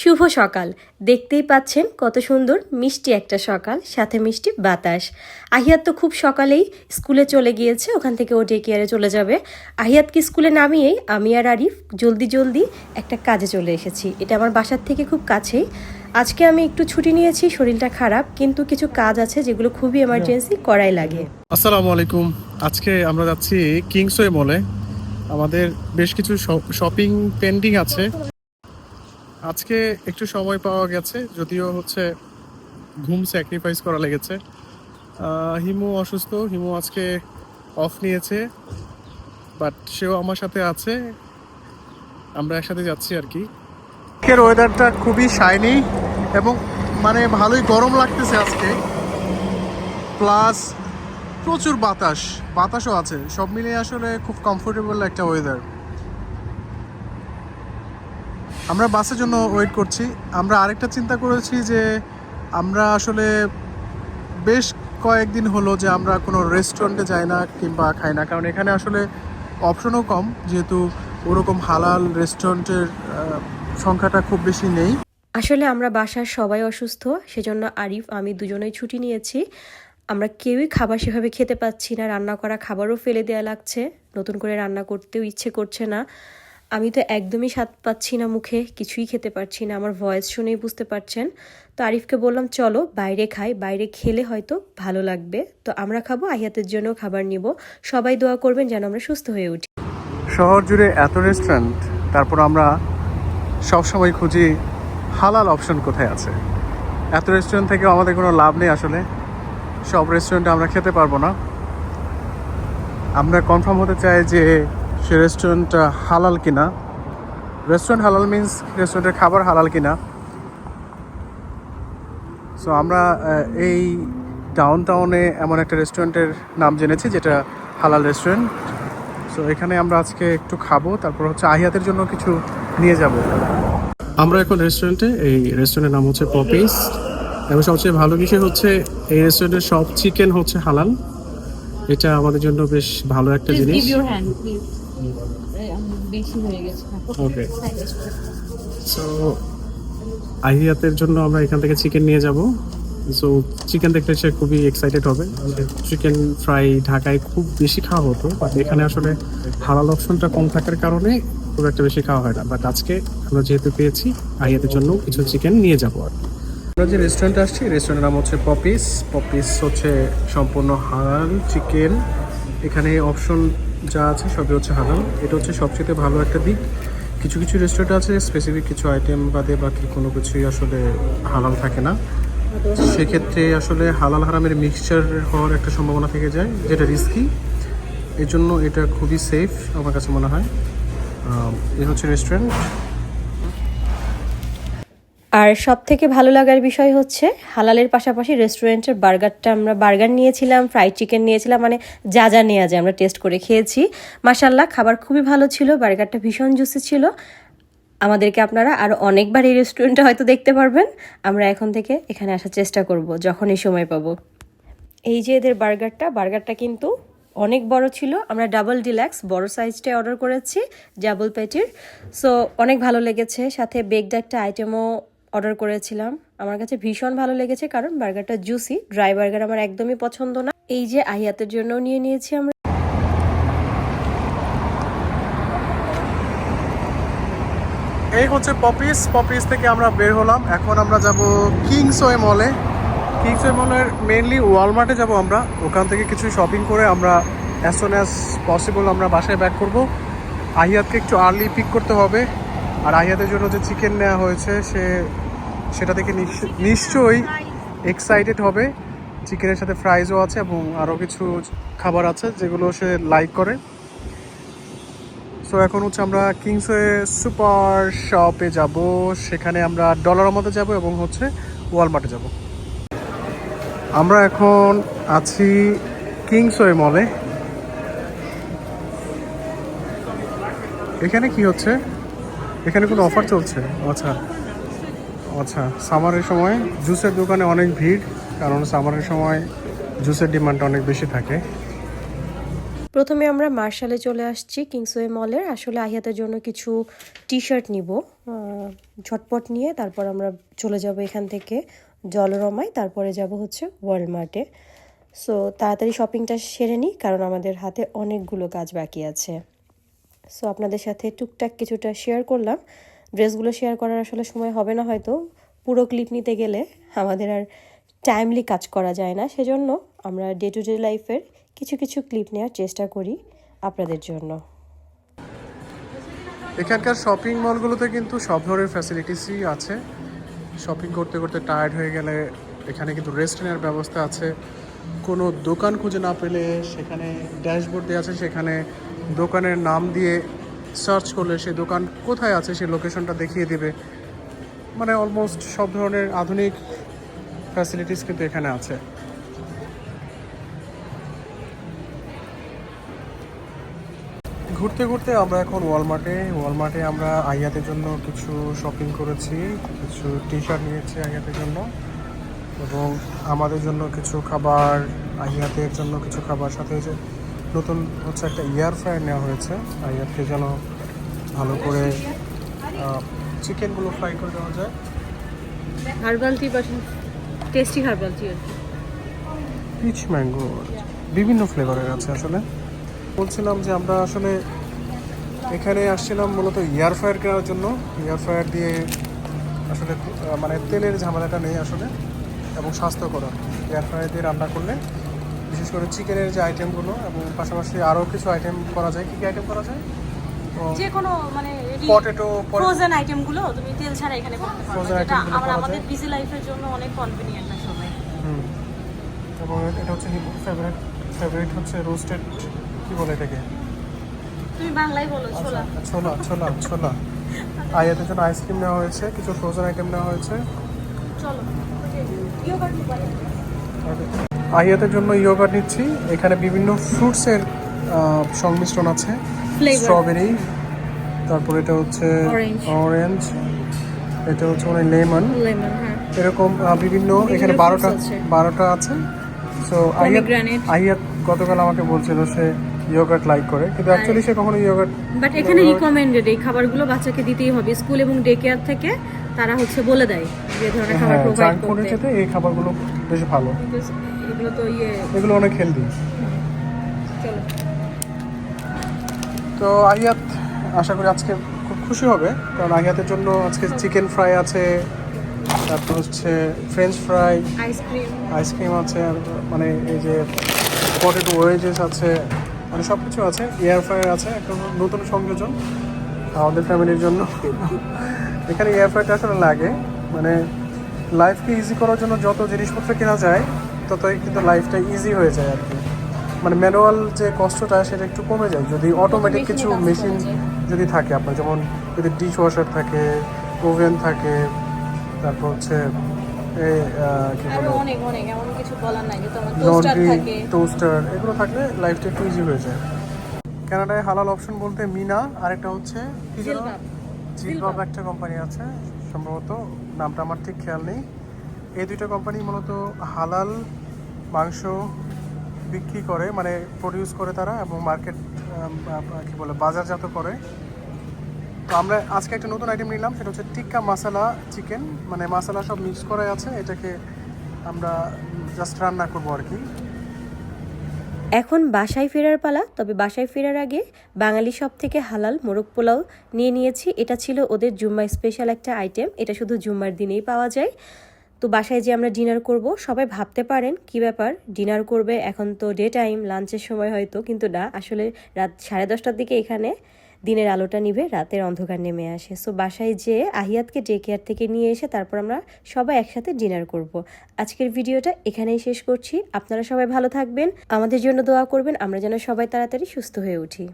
শুভ সকাল। দেখতেই পাচ্ছেন কত সুন্দর মিষ্টি একটা সকাল, সাথে মিষ্টি বাতাস। আহিয়াত তো খুব সকালেই স্কুলে চলে গিয়েছে, ওখান থেকে ও ডে কেয়ারে চলে যাবে। আহিয়াতকে স্কুলে নামিয়েই আমি আর আরিফ জলদি জলদি একটা কাজে চলে এসেছি। এটা আমার বাসার থেকে খুব কাছেই। আজকে আমি একটু ছুটি নিয়েছি, শরীরটা খারাপ, কিন্তু কিছু কাজ আছে যেগুলো খুবই এমার্জেন্সি করাই লাগে। আসসালামু আলাইকুম। আজকে আমরা যাচ্ছি কিংসওয়ে মলে। আমাদের বেশ কিছু শপিং পেন্ডিং আছে। আজকে একটু সময় পাওয়া গেছে, যদিও হচ্ছে ঘুম স্যাক্রিফাইস করা লেগেছে। হিমু অসুস্থ, হিমু আজকে অফ নিয়েছে বাট সেও আমার সাথে আছে। আমরা একসাথে যাচ্ছি আর কি। আজকের ওয়েদারটা খুবই শাইনি এবং মানে ভালোই গরম লাগতেছে আজকে। প্লাস প্রচুর বাতাস, বাতাসও আছে। সব মিলিয়ে আসলে খুব কমফোর্টেবল একটা ওয়েদার আমরা বাসের জন্য ওয়েট করছি। আমরা আরেকটা চিন্তা করেছি যে আমরা আসলে বেশ কয়েকদিন হলো যে আমরা কোনো রেস্টুরেন্টে যাই না কিংবা খাই না। কারণ এখানে আসলে অপশনও কম, যেহেতু ওরকম হালাল রেস্টুরেন্টের সংখ্যাটা খুব বেশি নেই। আসলে আমরা বাসার সবাই অসুস্থ, সেজন্য আরিফ, আমি দুজনেই ছুটি নিয়েছি। আমরা কেউই খাবার সেভাবে খেতে পাচ্ছি না, রান্না করা খাবারও ফেলে দেওয়া লাগছে। নতুন করে রান্না করতেও ইচ্ছে করছে না। আমি তো একদমই স্বাদ পাচ্ছি না মুখে, কিছুই খেতে পারছি না। আমার ভয়েস শুনেই বুঝতে পারছেন। তো আরিফকে বললাম, চলো, বাইরে খাই, বাইরে খেলে হয়তো ভালো লাগবে। তো আমরা খাব, আহিয়াতের জন্য খাবার নিব। সবাই দোয়া করবেন যেন আমরা সুস্থ হয়ে উঠি। শহর জুড়ে এত রেস্টুরেন্ট তারপর আমরা সবসময় খুঁজি হালাল অপশন কোথায় আছে। এত রেস্টুরেন্ট থেকে আমাদের কোনো লাভ নেই আসলে। সব রেস্টুরেন্টে আমরা খেতে পারব না। আমরা কনফার্ম হতে চাই যে সে রেস্টুরেন্টটা হালাল কিনা? রেস্টুরেন্ট হালাল মিন্স রেস্টুরেন্টের খাবার হালাল কিনা? সো আমরা এই ডাউন টাউনে এমন একটা রেস্টুরেন্টের নাম জেনেছি যেটা হালাল রেস্টুরেন্ট সো এখানে আমরা আজকে একটু খাব তারপর হচ্ছে আহিয়াতের জন্য কিছু নিয়ে যাব। আমরা এখন রেস্টুরেন্টে এই রেস্টুরেন্টের নাম হচ্ছে পপিস এবং সবচেয়ে ভালো বিষয় হচ্ছে এই রেস্টুরেন্টের সব চিকেন হচ্ছে হালাল। এটা আমাদের জন্য বেশ ভালো একটা জিনিস। বেশি হয়ে গেছে। ওকে সো আহিয়াতের জন্য আমরা এখান থেকে চিকেন নিয়ে যাব। সো চিকেন দেখলে সে খুবই এক্সাইটেড হবে। চিকেন ফ্রাই ঢাকায় খুব বেশি খাওয়া হতো বাট এখানে আসলে হালাল অপশনটা কম থাকার কারণে খুব একটা বেশি খাওয়া হয় না। বাট আজকে আমরা যেহেতু পেয়েছি আহিয়াতের জন্য কিছু চিকেন নিয়ে যাব আর আমরা যে রেস্টুরেন্টে আসছি রেস্টুরেন্টের নাম হচ্ছে পপিস পপিস হচ্ছে সম্পূর্ণ হালাল চিকেন এখানে অপশন যা আছে সবই হচ্ছে হালাল। এটা হচ্ছে সবচেয়ে ভালো একটা দিক। কিছু কিছু রেস্টুরেন্ট আছে স্পেসিফিক কিছু আইটেম বাদে বাকি কোনো কিছুই আসলে হালাল থাকে না। সেক্ষেত্রে আসলে হালাল হারামের মিক্সচার হওয়ার একটা সম্ভাবনা থেকে যায়, যেটা রিস্কি এর জন্য এটা খুবই সেফ আমার কাছে মনে হয়। এ হচ্ছে রেস্টুরেন্ট আর সব থেকে ভালো লাগার বিষয় হচ্ছে হালালের পাশাপাশি রেস্টুরেন্টের বার্গারটা আমরা বার্গার নিয়েছিলাম ফ্রাইড চিকেন নিয়েছিলাম মানে যা যা নেওয়া যায় আমরা টেস্ট করে খেয়েছি। মাসাল্লাহ খাবার খুবই ভালো ছিল, বার্গারটা ভীষণ জুসি ছিল। আমাদেরকে আপনারা আরও অনেকবার এই রেস্টুরেন্টে হয়তো দেখতে পারবেন। আমরা এখন থেকে এখানে আসার চেষ্টা করব, যখনই সময় পাবো। এই যে এদের বার্গারটা বার্গারটা কিন্তু অনেক বড় ছিল। আমরা ডাবল ডিল্যাক্স বড় সাইজটাই অর্ডার করেছি ডাবল প্যাটির সো অনেক ভালো লেগেছে। সাথে বেগড একটা আইটেমও অর্ডার করেছিলাম। আমার কাছে ভীষণ ভালো লেগেছে কারণ বার্গারটা জুসি ড্রাই বার্গার আমার একদমই পছন্দ না। এই যে আহিয়াতের জন্য নিয়ে নিয়েছি আমরা। এই হচ্ছে পপিস। পপিস থেকে আমরা বের হলাম। এখন আমরা যাব কিংসওয়ে মলে। কিংসওয়ে মলের মেনলি ওয়ালমার্টে যাব আমরা। ওখান থেকে কিছু শপিং করে আমরা অ্যাজ সোন অ্যাজ পসিবল আমরা বাসায় ব্যাক করব। আহিয়াতকে একটু আর্লি পিক করতে হবে। আর আহিয়াতের জন্য যে চিকেন নেওয়া হয়েছে, সে, সেটা থেকে নিশ্চ- নিশ্চয়ই এক্সাইটেড হবে। চিকেনের সাথে ফ্রাইজও আছে এবং আরও কিছু খাবার আছে যেগুলো সে লাইক করে। সো এখন হচ্ছে আমরা কিংসওয়ে সুপার শপে যাব। সেখানে আমরা ডলারের মধ্যে যাব এবং হচ্ছে ওয়ালমার্টে যাব। আমরা এখন আছি কিংসওয়ে মলে এখানে কি হচ্ছে? এখানে কোনো অফার চলছে? আচ্ছা। আচ্ছা সামারের সময় জুসের দোকানে অনেক ভিড়, কারণ সামারের সময় জুসের ডিমান্ডটা অনেক বেশি থাকে। প্রথমে আমরা মার্শালে চলে আসছি কিংসওয়ে মলের। আসলে আহিয়াতের জন্য কিছু টি শার্ট নিব ঝটপট নিয়ে তারপর আমরা চলে যাব এখান থেকে জলরমায়। তারপরে যাব হচ্ছে ওয়ার্ল্ড মার্টে সো তাড়াতাড়ি শপিংটা সেরে নিই, কারণ আমাদের হাতে অনেকগুলো কাজ বাকি আছে। সো আপনাদের সাথে টুকটাক কিছুটা শেয়ার করলাম। ড্রেসগুলো শেয়ার করার আসলে সময় হবে না হয়তো। পুরো ক্লিপ নিতে গেলে আমাদের আর টাইমলি কাজ করা যায় না। সেজন্য আমরা ডে টু ডে লাইফের কিছু কিছু ক্লিপ নেওয়ার চেষ্টা করি আপনাদের জন্য। এখানকার শপিং মলগুলোতে কিন্তু সব ধরনের ফ্যাসিলিটিসই আছে। শপিং করতে করতে টায়ার্ড হয়ে গেলে এখানে কিন্তু রেস্ট নেওয়ার ব্যবস্থা আছে। কোনো দোকান খুঁজে না পেলে সেখানে ড্যাশবোর্ড দেওয়া আছে, সেখানে দোকানের নাম দিয়ে সার্চ করলে সেই দোকান কোথায় আছে সেই লোকেশনটা দেখিয়ে দেবে। মানে অলমোস্ট সব ধরনের আধুনিক ফ্যাসিলিটিস কিন্তু এখানে আছে। ঘুরতে ঘুরতে আমরা এখন ওয়ালমার্টে ওয়ালমার্টে আমরা আইয়াতের জন্য কিছু শপিং করেছি, কিছু টি শার্ট নিয়েছি আইয়াতের জন্য। এবং আমাদের জন্য কিছু খাবার আইয়াতের জন্য কিছু খাবার সাথে যে নতুন হচ্ছে একটা এয়ার ফ্রায়ার নেওয়া হয়েছে। আইয়াতকে যেন ভালো করে চিকেনগুলো ফ্রাই করে দেওয়া যায়। Herbal tea tasty herbal tea আর পিচ ম্যাঙ্গো বিভিন্ন ফ্লেভারের আছে আসলে। বলছিলাম যে আমরা আসলে এখানে আসছিলাম মূলত এয়ার ফ্রায়ার কেনার জন্য। এয়ার ফ্রায়ার দিয়ে আসলে মানে তেলের ঝামেলাটা নেই আসলে। এবং স্বাস্থ্যকর এয়ার ফ্রায়ার দিয়ে রান্না করলে বিশেষ করে চিকেনের যে আইটেমগুলো এবং পাশাপাশি আরও কিছু আইটেম করা যায়। কী কী আইটেম করা যায়? যে কোনো মানে পটেটো ফ্রোজেন আইটেমগুলো তুমি তেল ছাড়া এখানে করতে আমার আমাদের বিজি লাইফের জন্য অনেক কনভিনিয়েন্ট হুম। এবং এটা হচ্ছে ফেভারিট ফেভারিট হচ্ছে রোস্টেড কী বলে এটাকে? তুমি বাংলায় বলো ছোলা। ছোলা ছোলা ছোলা। আয়াতের জন্য আইসক্রিম নেওয়া হয়েছে কিছু ফ্রোজেন আইটেম নেওয়া হয়েছে। চলো। আহিয়াতের জন্য ইয়োগার্ট নিচ্ছি। এখানে বিভিন্ন ফ্রুটসের সংমিশ্রণ আছে। স্ট্রবেরি তারপর এটা হচ্ছে অরেঞ্জ এটা হচ্ছে মানে লেমন হ্যাঁ। এরকম বিভিন্ন এখানে বারোটা। বারোটা আছে। So Pomegranate. আইয়াত গতকাল আমাকে বলছিল সে ইয়োগার্ট লাইক করে। কিন্তু অ্যাকচুয়ালি সে কখনো ইয়োগার্ট বাট এখানে রিকমেন্ডেড এই খাবারগুলো বাচ্চাকে দিতেই হবে। স্কুল এবং ডে কেয়ার থেকে তারা হচ্ছে বলে দেয় যে ধরনের খাবার হ্যাঁ প্রোভাইড জাঙ্ক ফুডের করতে সাথে এই খাবারগুলো বেশ ভালো। এগুলো তো ইয়ে। এগুলো অনেক হেলদি চলো। তো আহিয়াত আশা করি আজকে খুব খুশি হবে। কারণ আহিয়াতের জন্য আজকে চিকেন ফ্রাই আছে তারপর হচ্ছে ফ্রেঞ্চ ফ্রাই আইসক্রিম আইসক্রিম আছে মানে এই যে পটেটো ওয়েজেস আছে মানে সব কিছু আছে এয়ার ফ্রায়ার আছে একটা নতুন সংযোজন। আমাদের ফ্যামিলির জন্য। এখানে এয়ার ফ্রায়ারটা আসলে লাগে। মানে লাইফকে ইজি করার জন্য যত জিনিসপত্র কেনা যায় ততই কিন্তু লাইফটা ইজি হয়ে যায় আর কি। মানে ম্যানুয়াল যে কষ্টটা সেটা একটু কমে যায়। যদি অটোমেটিক কিছু মেশিন যদি থাকে আপনার যেমন যদি ডিশ ওয়াশার থাকে ওভেন থাকে তারপর হচ্ছে লন্ড্রি টোস্টার এগুলো থাকলে লাইফটা একটু ইজি হয়ে যায়। কানাডায় হালাল অপশন বলতে মিনা হচ্ছে কি যেন? জিলবাব। জিলবাব একটা কোম্পানি আছে সম্ভবত নামটা আমার ঠিক খেয়াল নেই। এই দুইটা কোম্পানি মূলত হালাল মাংস বিক্রি করে মানে প্রডিউস করে তারা এবং মার্কেট কি বলে বাজারজাত করে। তো আমরা আজকে একটা নতুন আইটেম নিলাম সেটা হচ্ছে টিক্কা মশালা চিকেন মানে মশালা সব মিক্স করাই আছে এটাকে আমরা জাস্ট রান্না করব আর কি। এখন বাসায় ফেরার পালা, তবে বাসায় ফেরার আগে বাঙালি সব থেকে হালাল মোরগ পোলাও নিয়ে নিয়েছি। এটা ছিল ওদের জুম্মা স্পেশাল একটা আইটেম এটা শুধু জুম্মার দিনেই পাওয়া যায়। তো বাসায় যে আমরা ডিনার করব, সবাই ভাবতে পারেন কি ব্যাপার? ডিনার করবে এখন তো ডে টাইম লাঞ্চের সময় হয়তো, কিন্তু না, আসলে রাত সাড়ে দশটার দিকে এখানে। দিনের আলোটা নিভে রাতের অন্ধকার নেমে আসে। সো বাসায় যেয়ে আহিয়াতকে ডে কেয়ার থেকে নিয়ে এসে তারপর আমরা সবাই একসাথে ডিনার করব। আজকের ভিডিওটা এখানেই শেষ করছি। আপনারা সবাই ভালো থাকবেন। আমাদের জন্য দোয়া করবেন। আমরা যেন সবাই তাড়াতাড়ি সুস্থ হয়ে উঠি।